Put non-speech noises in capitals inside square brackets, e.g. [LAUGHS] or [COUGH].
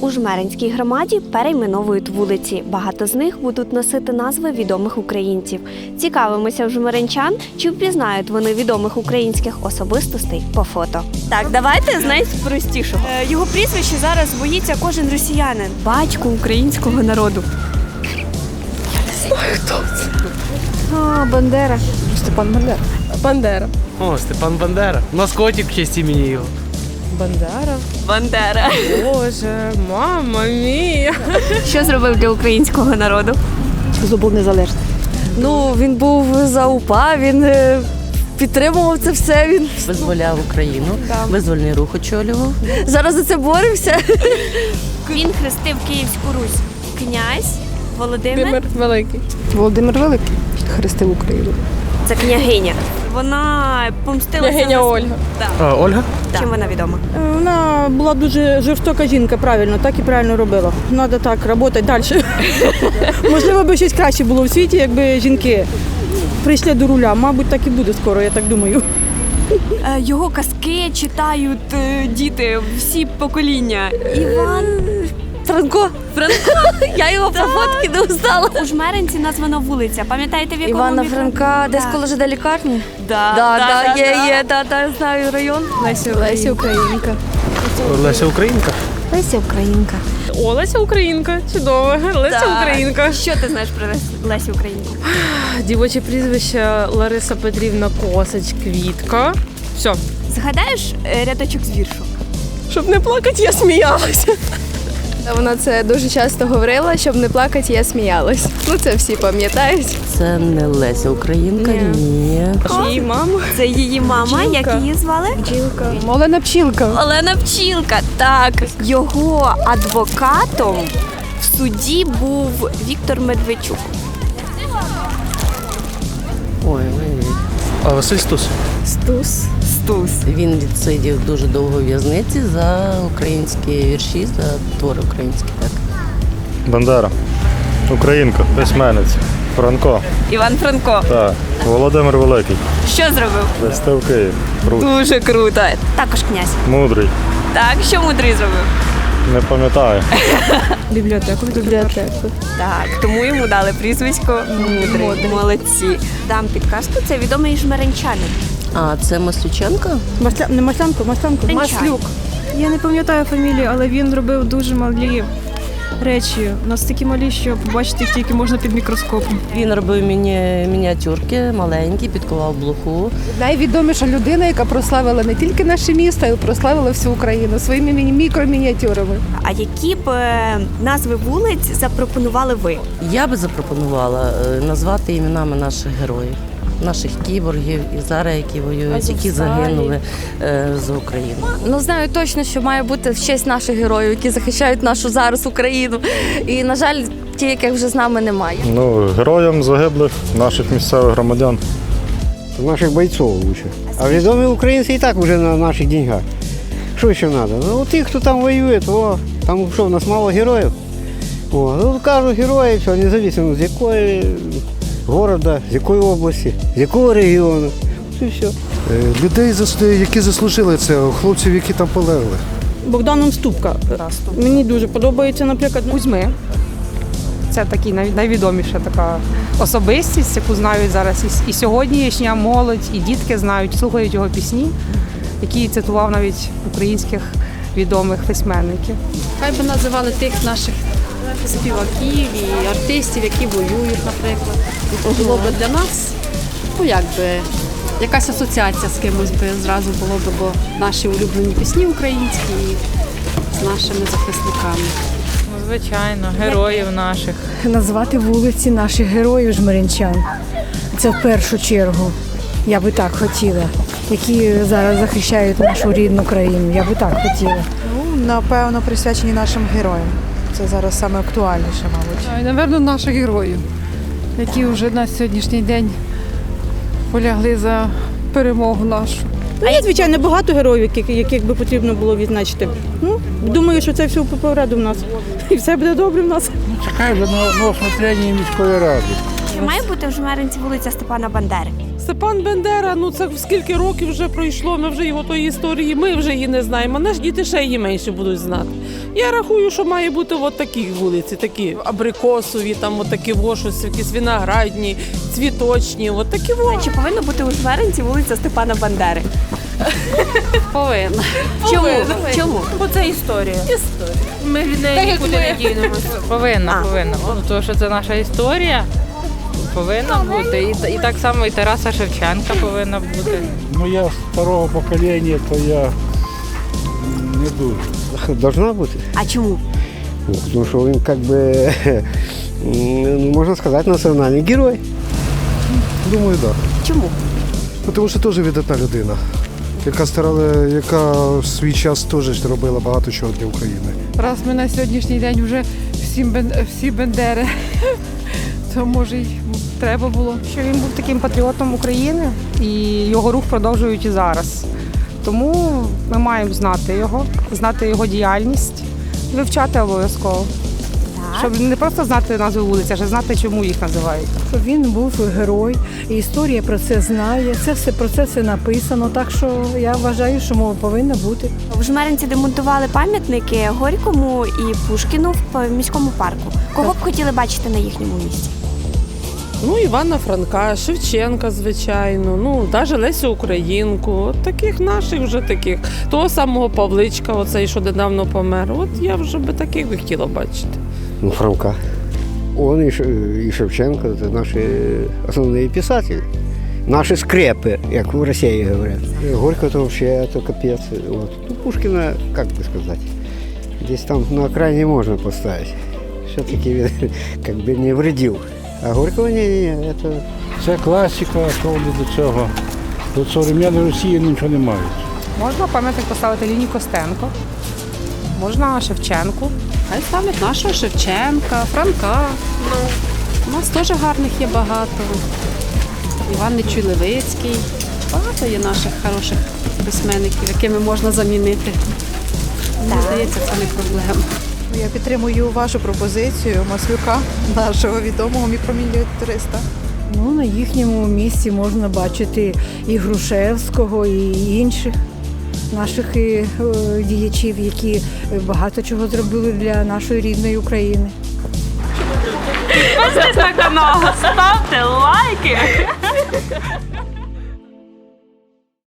У Жмеринській громаді перейменовують вулиці. Багато з них будуть носити назви відомих українців. Цікавимося в жмеринчан, чи впізнають вони відомих українських особистостей по фото. Так, давайте з найпростішого. Е, Його прізвище зараз боїться кожен росіянин. Батько українського народу. А, Бандера. Степан Бандера. Бандера. О, Степан Бандера. У нас котик в честь імені його. Бандера. Бандера. Боже, мама мія. Що зробив для українського народу? Здобув незалежність. Ну, він був за УПА, він е, підтримував це все. Він визволяв Україну, визвольний рух очолював. зараз за це боремося. Він хрестив Київську Русь. Князь Володимир. Великий. Володимир Великий хрестив Україну. Це княгиня. Вона помстилася. Княгиня Ольга. А, Ольга? Чим вона відома? Е, Вона була дуже жорстока жінка, правильно, так і правильно робила. Треба так працювати далі. [LAUGHS] Можливо, би щось краще було в світі, якби жінки прийшли до руля. Мабуть, так і буде скоро, я так думаю. Е, Його казки читають е, діти, всі покоління. Іван Франко. Франко. Я його по фотки не узнала. у Жмеринці названо вулиця. Пам'ятаєте, в якому Івана Франка, десь коло ЖД лікарні. Да, Да, да, є, є, да, да, знаю район. Леся Леся Українка. Леся Українка. Леся Українка. О, Леся Українка. Чудово. Леся Так. Українка. Що ти знаєш про Лес- Лесю Українку? Дівоче прізвище Лариса Петрівна Косач Квітка. Все. Згадаєш е, рядочок з віршу? Щоб не плакати, я сміялася. Вона це дуже часто говорила, щоб не плакати, я сміялась. Ну це всі пам'ятають. Це не Леся Українка, ні. Це Її мама. Це її мама, як її звали? Олена Пчілка. Олена Пчілка. Так, його адвокатом в суді був Віктор Медведчук. Ой, ой, ой. А Василь Стус. Стус. Стус. Він відсидів дуже довго в в'язниці за українські вірші, за твори українські. Так. Бандера. Українка, письменець. Франко. Іван Франко. Так. Володимир Великий. Що зробив? Хрестив Київ. Круто. Дуже круто. Також князь. Мудрий. Так, що мудрий зробив? Не пам'ятаю. [LAUGHS] Бібліотеку. Бібліотеку. Так, тому йому дали прізвисько мудрий. Молодці. Дам підказку, це відомий жмеренчанин. А це Маслюченко? Масля... Не маслянку, маслянку. Маслюк. Я не пам'ятаю фамілію, але він робив дуже малі речі. У нас такі малі, що побачити їх тільки можна під мікроскопом. Він робив міні... мініатюрки маленькі, підкував блоху. Найвідоміша людина, яка прославила не тільки наше місто, а й прославила всю Україну своїми міні- мікромініатюрами. А які б е, назви вулиць запропонували ви? Я би запропонувала е, назвати іменами наших героїв, наших кіборгів і зараз, які воюють, які загинули е, за Україну. Ну знаю точно, що має бути в честь наших героїв, які захищають нашу зараз Україну. І на жаль, ті, яких вже з нами немає. Ну, героям загиблих наших місцевих громадян. наших бойцов лучше. А відомі українці і так вже на наших деньгах. Що ще треба? Ну, тих, хто там воює, то там що, у нас мало героїв. О, ну, кажуть герої, все, незалежно з якої города, з якої області, з якого регіону. І все. Е, Людей, які заслужили це, хлопців, які там полегли. Богданом Ступка. Мені дуже подобається, наприклад. Кузьми. Це такий найвідоміша така особистість, яку знають зараз і сьогоднішня молодь, і дітки знають, слухають його пісні, які цитував навіть українських відомих письменників. Хай би називали тих наших співаків і артистів, які воюють, наприклад. І було б для нас, ну як би, якась асоціація з кимось би зразу було б, бо наші улюблені пісні українські і з нашими захисниками. Звичайно, героїв наших. Назвати вулиці наших героїв жмеринчан. Це в першу чергу. Я би так хотіла. Які зараз захищають нашу рідну країну. Я би так хотіла. Ну, напевно, присвячені нашим героям. Це зараз саме актуальніше, мабуть. І, напевно, наших героїв, які вже на сьогоднішній день полягли за перемогу нашу. Ну, є, звичайно, багато героїв, яких, яких би потрібно було відзначити. Ну, думаю, що це все попереду в нас. І все буде добре в нас. Вже на, на осмотрення міської ради. Чи має бути в Жмеринці вулиця Степана Бандери? Степан Бендера, ну це скільки років вже пройшло, ми вже його тої історії, ми вже її не знаємо. Наші діти ще її менше будуть знати. Я рахую, що має бути от такі вулиці, такі абрикосові, там от такі во, щось, якісь виноградні, цвіточні, от такі во. Чи повинна бути у Жмеринці вулиця Степана Бандери? Повинна. Чому? Чому? Бо це історія. Історія. Ми від неї нікуди не дінемося. Повинна, повинна. Тому що це наша історія. Повинна бути. І, і так само і Тараса Шевченка повинна бути. Ну я старого покоління, то я не дуже. [LAUGHS] Должна бути. А чому? Ну, Тому що він як би, [LAUGHS] ну, можна сказати, національний герой. Думаю, так. Чому? Да. Тому що теж віддатна людина, яка старала, яка в свій час теж робила багато чого для України. Раз ми на сьогоднішній день вже всі, всі бендери, то може й треба було. Що він був таким патріотом України і його рух продовжують і зараз. Тому ми маємо знати його, знати його діяльність, вивчати обов'язково. Щоб не просто знати назву вулиці, а ще знати, чому їх називають. Він був герой, і історія про це знає. Це все про це все написано. Так що я вважаю, що мова повинна бути. В Жмеринці демонтували пам'ятники Горькому і Пушкіну в міському парку. Кого б хотіли бачити на їхньому місці? Ну, Івана Франка, Шевченка, звичайно, ну, навіть Лесю Українку, от таких наших вже таких. Того самого Павличка, оцей, що недавно помер. От я вже би таких би хотіла бачити. Ну, Франка. Он і, Шевченко це наші основні писателі. Наші скрепи, як в Росії говорять. Горько то вообще то капець. Вот. Ну, Пушкина, как бы сказать, десь там на окраїні можна поставити. Все-таки він [LAUGHS] как бы не вредив. А Горького ні, ні, ні, це Це класика, що до цього. До современної Росії нічого не мають. Можна пам'ятник поставити Ліні Костенко, можна Шевченку. Хай ставлять нашого Шевченка, Франка. Ну, у нас теж гарних є багато. Іван Нечуй Левицький. Багато є наших хороших письменників, якими можна замінити. Мені здається, це не проблема. Я підтримую вашу пропозицію Маслюка, нашого відомого мікромілітариста. Ну, на їхньому місці можна бачити і Грушевського, і інших наших і, е, діячів, які багато чого зробили для нашої рідної України. Підписуйтесь на канал, ставте лайки.